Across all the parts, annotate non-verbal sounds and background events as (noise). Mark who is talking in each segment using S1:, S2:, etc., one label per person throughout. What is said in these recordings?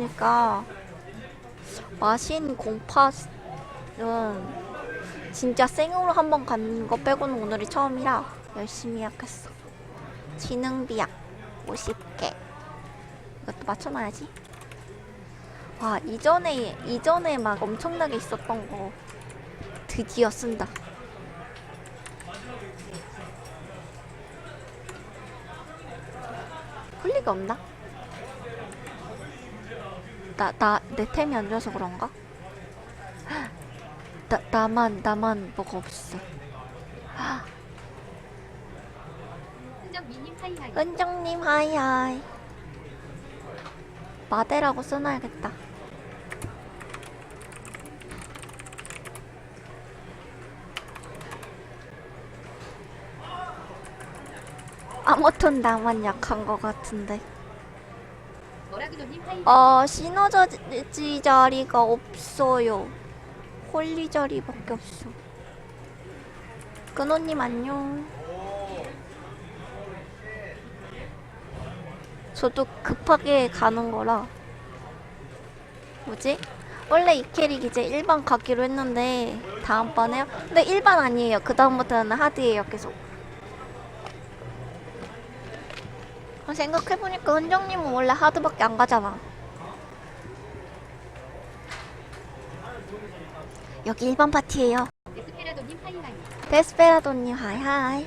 S1: 보니까 마신 공팟은 진짜 생으로 한 번 간 거 빼고는 오늘이 처음이라 열심히 예약했어. 지능비약 50개. 이것도 맞춰놔야지. 와 이전에 이전에 막 엄청나게 있었던 거 드디어 쓴다. 홀 리가 없나? 나, 나, 내 템이 안 좋아서 그런가? 나, 나만, 나만 뭐가 없어.
S2: 하이하이
S1: 은정님, 하이하이. 마대라고 써놔야겠다. 아무튼 나만 약한 것 같은데.
S2: 뭐라그노님 하이하이
S1: 어, 시너지 자리가 없어요. 홀리 자리밖에 없어. 근호님 안녕. 저도 급하게 가는 거라. 뭐지? 원래 이 캐릭 이제 일반 가기로 했는데 다음번에요? 근데 일반 아니에요. 그 다음부터는 하드예요. 계속. 아, 생각해보니까 은정님은 원래 하드밖에 안 가잖아. 여기 일반 파티예요.
S2: 에스페라도님 하이하이
S1: 데스페라도님 하이하이.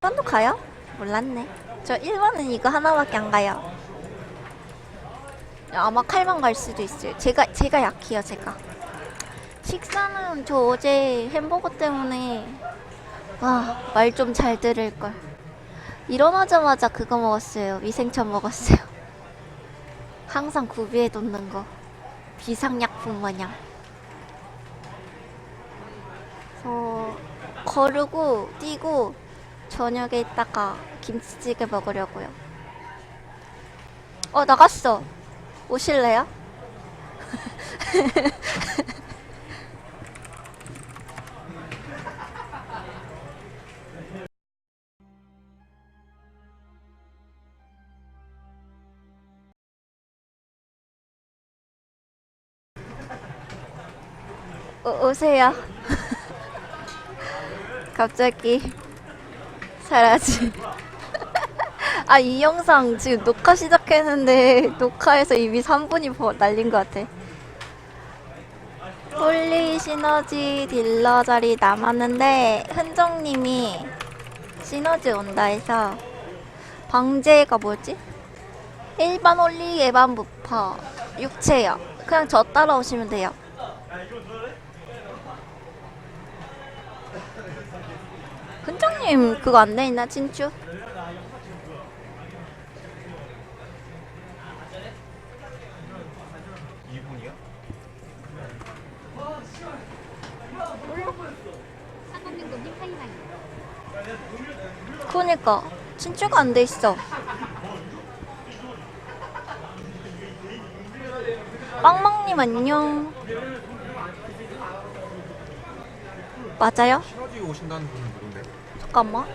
S1: 1번도 가요? 몰랐네. 저 1번은 이거 하나밖에 안 가요. 아마 칼만 갈 수도 있어요. 제가 제가 약해요, 제가. 식사는 저 어제 햄버거 때문에 아, 말좀 잘 들을 걸. 일어나자마자 그거 먹었어요. 위생천 먹었어요. 항상 구비해 놓는 거. 비상약품 마냥. 저 거르고 뛰고 저녁에 있다가 김치찌개 먹으려고요. 어 나갔어. 오실래요? (laughs) 오, 오세요. (laughs) 갑자기 사라지. (laughs) 아, 이 영상 지금 녹화 시작했는데 녹화해서 이미 3분이 버, 날린 것 같아. 홀리 시너지 딜러 자리 남았는데 흔정님이 시너지 온다 해서 방제가 뭐지? 일반 홀리 예반 부파 육체요. 그냥 저 따라오시면 돼요. 흔정님 그거 안 돼 있나
S2: 하이하이
S1: 그니까 친추가 안 돼 있어. 빵빵님 안녕. 맞아요?
S3: 시너지 오신다는 분은 누군데?
S1: 잠깐만.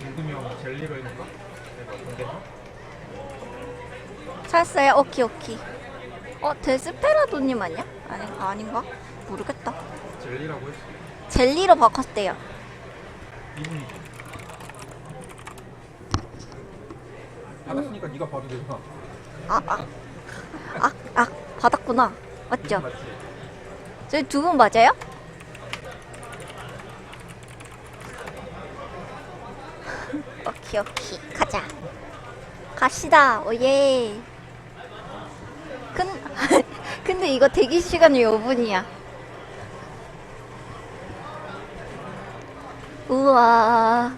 S3: 임금형 젤리가 있는가? 내가?
S1: 샀어요? 오키 오키. 어 데스페라도님 아니야? 아니 아닌가? 모르겠다.
S3: 젤리라고 했어.
S1: 젤리로 바꿨대요.
S3: 이분이 받았으니까 네가 봐도 되구나.
S1: 아 아. 아, 아 받았구나. 맞죠?
S3: 맞지?
S1: 저희 두 분 맞아요? (laughs) 오케이 오케이 가자 갑시다 오예 근, (laughs) 근데 이거 대기 시간이 5분이야 우와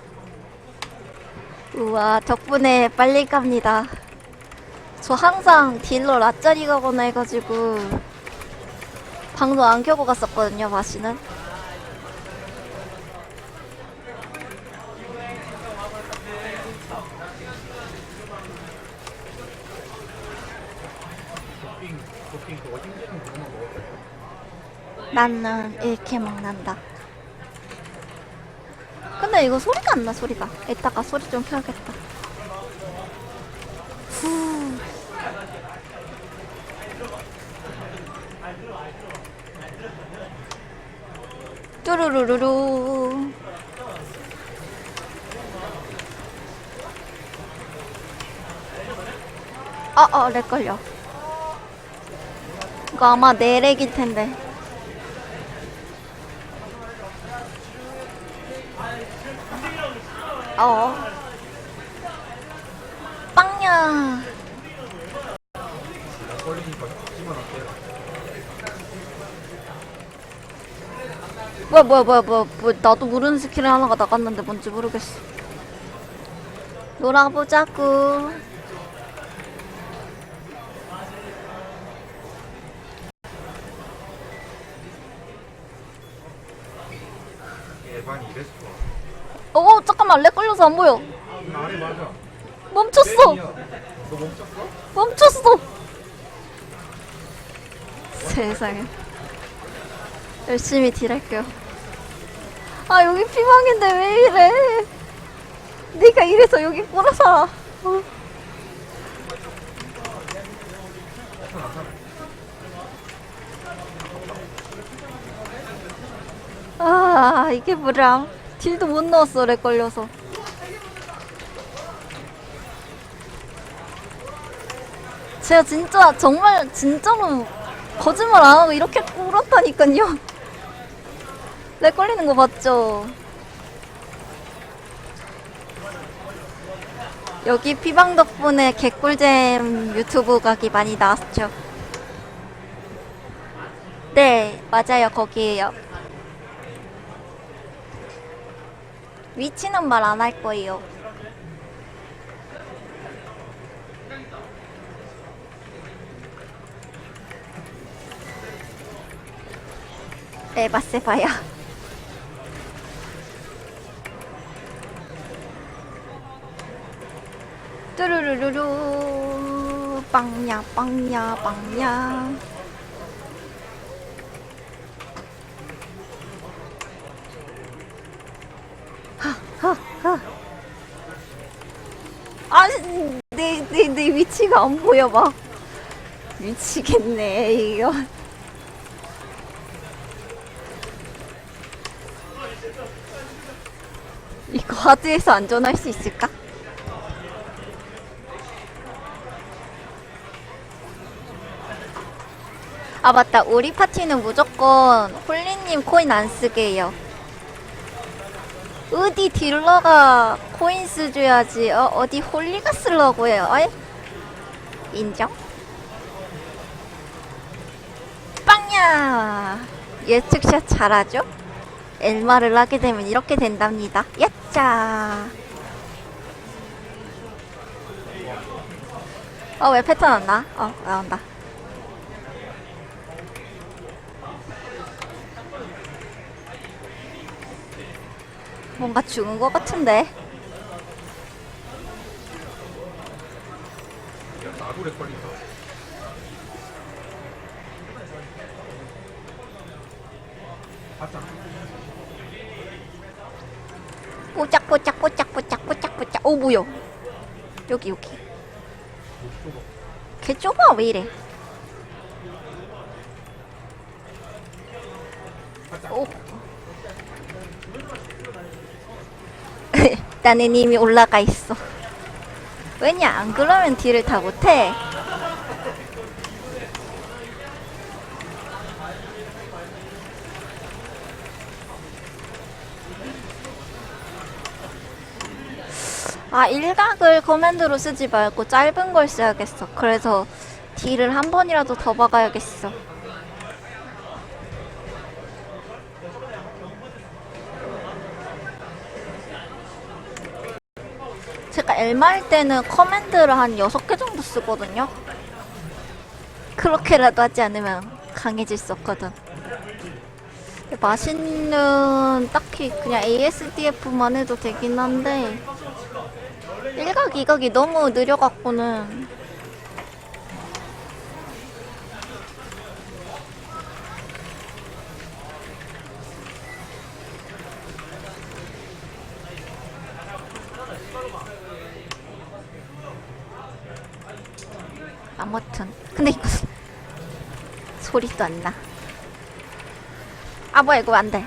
S1: 우와 덕분에 빨리 갑니다 저 항상 딜러 라짜리 가거나 해가지고 방송 안 켜고 갔었거든요, 마시는. 나는 이렇게 먹는다. 근데 이거 소리가 안 나 소리가 이따가 소리 좀 켜야겠다 후. 아, 아, 렉 걸려. 이거 아마 내 렉일 텐데. 어. 빵야. 뭐야, 뭐야, 뭐야, 뭐야, 뭐, 나도 모르는 스킬 하나가 나갔는데 뭔지 모르겠어. 놀아보자구.
S3: 에반이 이랬어.
S1: 어, 잠깐만, 렉 걸려서 안 보여.
S3: 나 아래 맞아.
S1: 멈췄어.
S3: 너 멈췄어?
S1: 멈췄어. 세상에. 열심히 딜할게요. 아 여기 피망인데 왜 이래? 네가 이래서 여기 꼬라서. 어. 아 이게 뭐람? 딜도 못 넣었어 렉 걸려서. 제가 진짜 정말 진짜로 거짓말 안 하고 이렇게 꿇었다니까요. (laughs) 렉 걸리는 거 봤죠? 여기 피방 덕분에 개꿀잼 유튜브 각이 많이 나왔죠. 네, 맞아요. 거기에요. 위치는 말 안 할 거예요. 에바세바야. 뚜루루루루 빵야 빵야 빵야 하하하 아내내 내, 내 위치가 안 보여 막. 미치겠네 이거. 이거 하드에서 안전할 수 있을까? 아 맞다. 우리 파티는 무조건 홀리님 코인 안 쓰게 해요. 어디 딜러가 코인 쓰줘야지. 어, 어디 홀리가 쓰려고 해요. 어이? 인정? 빵야 예측샷 잘하죠? 엘마를 하게 되면 이렇게 된답니다 야짜 어 왜 패턴 안 나? 어 나온다 뭔가 죽은 것 같은데
S3: 야, 나도 렉 걸린다. 봤잖아.
S1: 뽀짝뽀짝뽀짝뽀짝뽀짝뽀짝 오 뭐야 여기 여기. 개 좁아 왜 이래 오 (laughs) 나는 이미 올라가 있어 왜냐? 안 그러면 딜을 다 못해. 아 일각을 커맨드로 쓰지 말고 짧은 걸 써야겠어. 그래서 딜을 한 번이라도 더 박아야겠어 엘마 할 때는 커맨드를 한 6개 정도 쓰거든요. 그렇게라도 하지 않으면 강해질 수 없거든. 맛있는 딱히 그냥 ASDF만 해도 되긴 한데 1각 2각이 너무 느려갖고는 아무튼 근데 이거 (laughs) 소리도 안 나. 아 뭐야 이거 안 돼.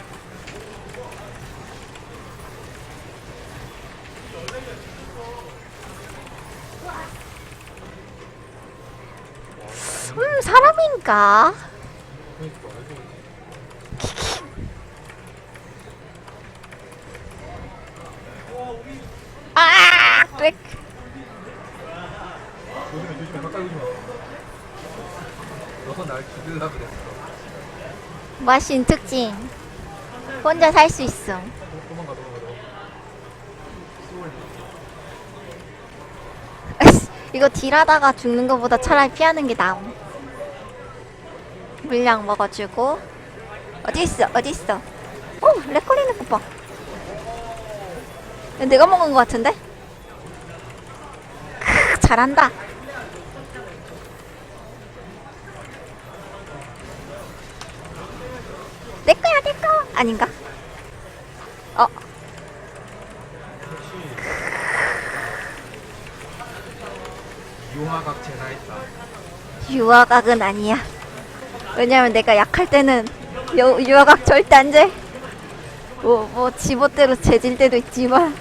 S1: 음 사람인가?
S3: 그러니까 알고 있지.
S1: 아! 렉.
S3: 조심해 조심해 가까이 오지 마. 죽일라 그랬어.
S1: 마신 특징. 혼자 살 수.
S3: 도- 도망가 도망가 도망가.
S1: 이거 딜하다가 죽는 것보다 차라리 피하는 게 나음. 물량 먹어주고. 어디 있어? 어디 있어? 오, 거 봐. 이거 내가 먹은 거 같은데? 크, 잘한다. 내 거야, 내 거. 아닌가? 어,
S3: 유화각 제나했다.
S1: 유화각은 아니야. 왜냐면 내가 약할 때는 유, 유화각 절대 안 돼. 뭐, 뭐, 지멋대로 재질 때도 있지만.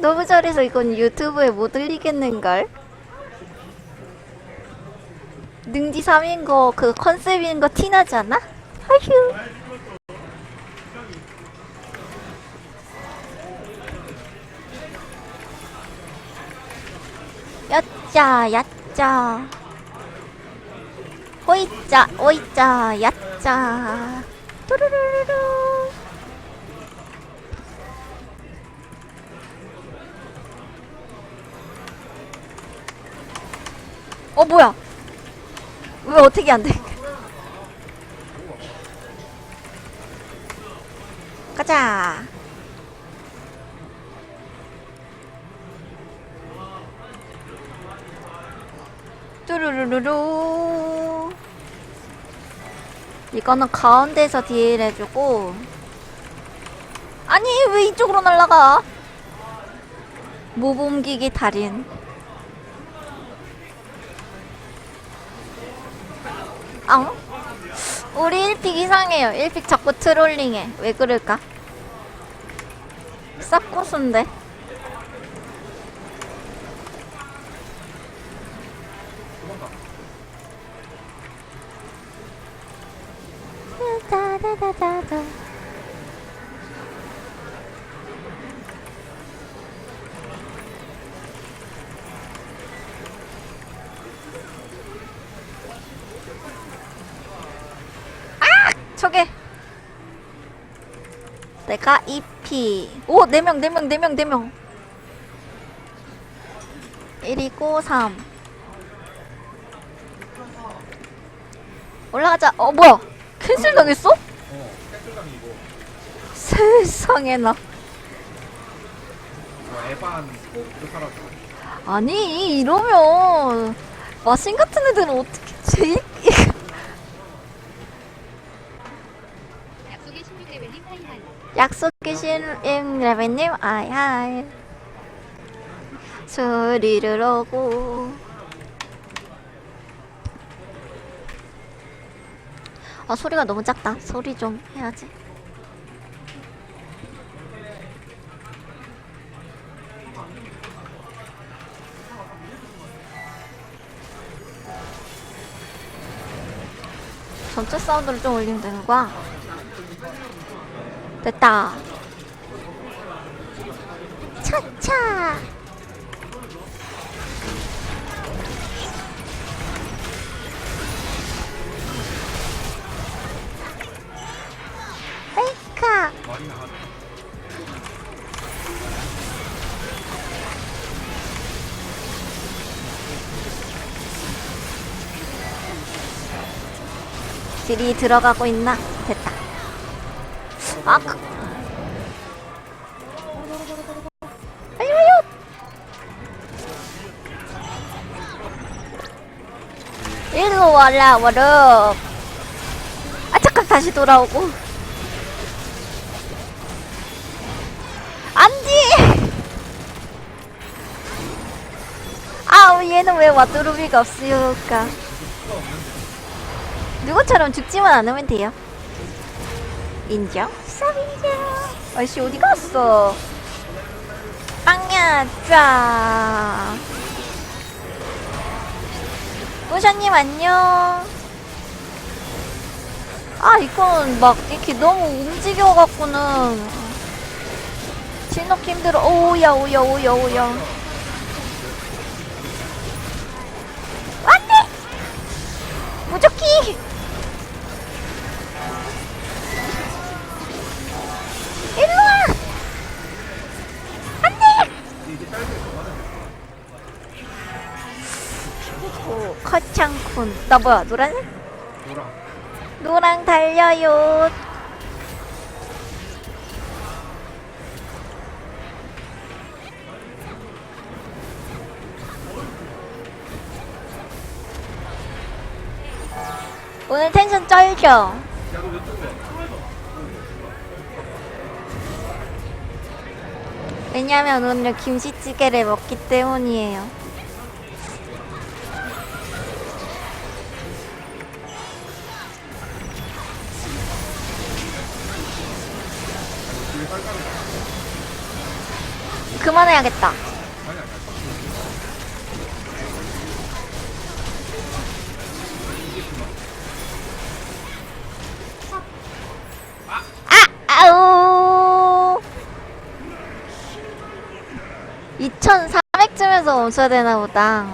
S1: 너무 잘해서 이건 유튜브에 못 올리겠는걸? 능지 3인 거, 그 컨셉인 거 티나지 않아? 아휴. 야짜 야짜 호이짜 오이짜 야짜 뚜루루루루 어 뭐야 왜 어떻게 안 돼? 가자. 뚜루루루루. 이거는 가운데서 딜 해주고. 아니 왜 이쪽으로 날라가? 모범기기 달인 앙? 우리 1픽 이상해요 1픽 자꾸 트롤링해 왜 그럴까? 쌉고수인데 다다다다다. 아! 저게 내가 2피 오! 4명 4명 4명 4명 1이고 3 올라가자 어 뭐야 캔슬 당했어?
S3: 뭐 사라져.
S1: 아니 이러면 마신 같은 애들은 어떻게 제일
S2: 약속의 16레벨님 하이하이.
S1: 약속이신 레벨님 아이하이. 소리를 오고. 아 소리가 너무 작다. 소리 좀 해야지. 전체 사운드를 좀 올리면 되는 거야 됐다 차차
S3: 나가네.
S1: 딜이 들어가고 있나? 아 그... 빨리 와요 일로 와라 워럭. 아 잠깐 다시 돌아오고. 안 돼! 아 얘는 왜 와뚜루비가 없을까. 누구처럼 죽지만 않으면 돼요 인정? 쌉인정. 아씨 어디 갔어? 빵야 쫙 우샤님 안녕. 아 이건 막 이렇게 너무 움직여갖고는. 진놓기 힘들어 오야 오야 오야 오야 나 뭐야 노란색?
S3: 노랑.
S1: 노랑 달려요 오늘 텐션 쩔죠? 왜냐면 오늘 김치찌개를 먹기 때문이에요. 그만해야겠다. 아, 아우. 2,400쯤에서 멈춰야 되나 보다.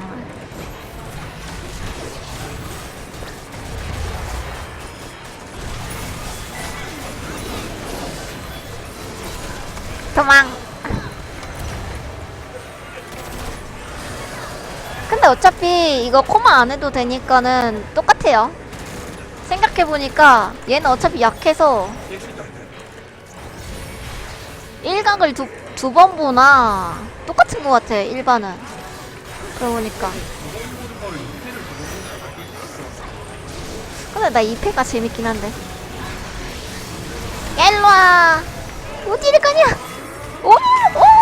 S1: 도망. 근데 어차피 이거 코마 안 해도 되니까는 똑같아요. 생각해보니까 얘는 어차피 약해서 일각을 두, 두 번 보나 똑같은 것 같아 일반은 그러고 보니까 근데 나 2패가 재밌긴 한데 야 일로와 어디를 가냐 오! 오!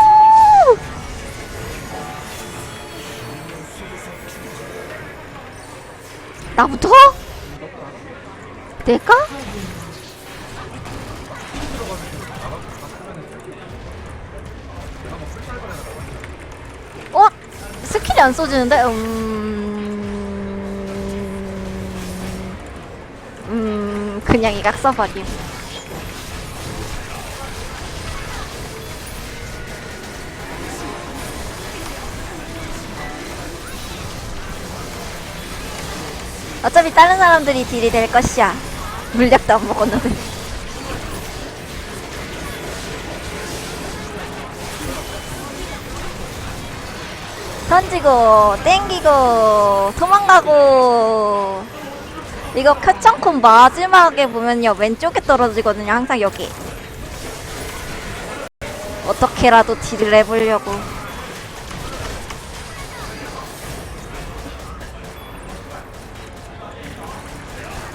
S1: 나부터? 내가? 어? 스킬이 안 써지는데? 음... 음... 그냥 이각 써버림 어차피 다른 사람들이 딜이 될 것이야. 물약도 안 먹었는데. 던지고 땡기고 도망가고. 이거 켜창콘 마지막에 보면요 왼쪽에 떨어지거든요 항상 여기. 어떻게라도 딜을 해보려고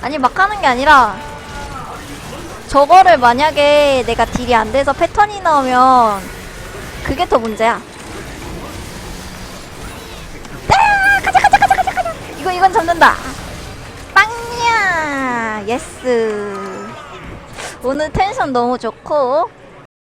S1: 아니 막 하는 게 아니라 저거를 만약에 내가 딜이 안 돼서 패턴이 나오면 그게 더 문제야. 아, 가자 가자 가자 가자 가자. 이거 이건 잡는다. 빵야. 예스. 오늘 텐션 너무 좋고